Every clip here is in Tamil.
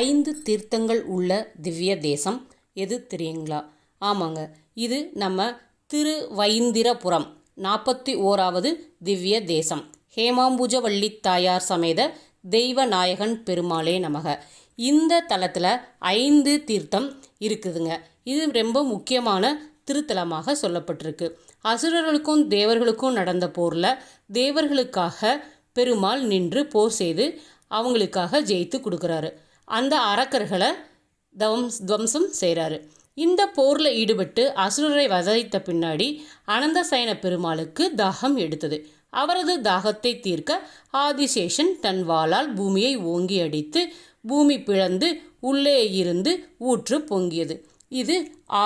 ஐந்து தீர்த்தங்கள் உள்ள திவ்ய தேசம் எது தெரியுங்களா? ஆமாங்க. இது நம்ம திருவைந்திரபுரம் நாற்பத்தி ஓராவது திவ்ய தேசம் ஹேமாம்புஜவள்ளி தாயார் சமேத தெய்வநாயகன் பெருமாளே நமக. இந்த தலத்தில் ஐந்து தீர்த்தம் இருக்குதுங்க. இது ரொம்ப முக்கியமான திருத்தலமாக சொல்லப்பட்டிருக்கு. அசுரர்களுக்கும் தேவர்களுக்கும் நடந்த போரில் தேவர்களுக்காக பெருமாள் நின்று போர் செய்து அவங்களுக்காக ஜெயித்து கொடுக்குறாரு. அந்த அரக்கர்களை தவம் துவம்சம் செய்கிறாரு இந்த போரில் ஈடுபட்டு அசுரரை வதைத்த பின்னாடி அனந்தசயன பெருமாளுக்கு தாகம் எடுத்தது. அவரது தாகத்தை தீர்க்க ஆதிசேஷன் தன் வாளால் பூமியை ஓங்கி அடித்து பூமி பிளந்து உள்ளே இருந்து ஊற்று பொங்கியது. இது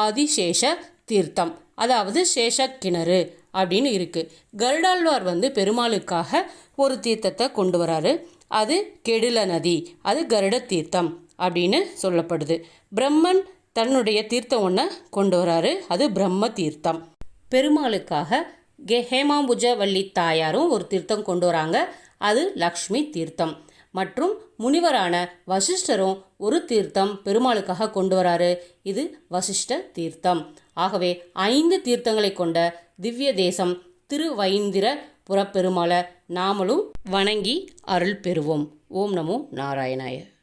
ஆதிசேஷ தீர்த்தம். அதாவது சேஷ கிணறு அப்படின்னு இருக்குது கருடாழ்வார் வந்து பெருமாளுக்காக ஒரு தீர்த்தத்தை கொண்டு வராரு. அது கெடில நதி அது கருட தீர்த்தம் அப்படின்னு சொல்லப்படுது. பிரம்மன் தன்னுடைய தீர்த்தம் ஒன்றை கொண்டு வராரு அது பிரம்ம தீர்த்தம். பெருமாளுக்காக கே ஹேமாம்புஜ வள்ளி தாயாரும் ஒரு தீர்த்தம் கொண்டு வராங்க அது லக்ஷ்மி தீர்த்தம். மற்றும் முனிவரான வசிஷ்டரும் ஒரு தீர்த்தம் பெருமாளுக்காக கொண்டு வராரு இது வசிஷ்ட தீர்த்தம். ஆகவே ஐந்து தீர்த்தங்களை கொண்ட திவ்ய தேசம் திருவைந்திர புறப்பெருமாளை நாமளும் வணங்கி அருள் பெறுவோம். ஓம் நமோ நாராயணாய.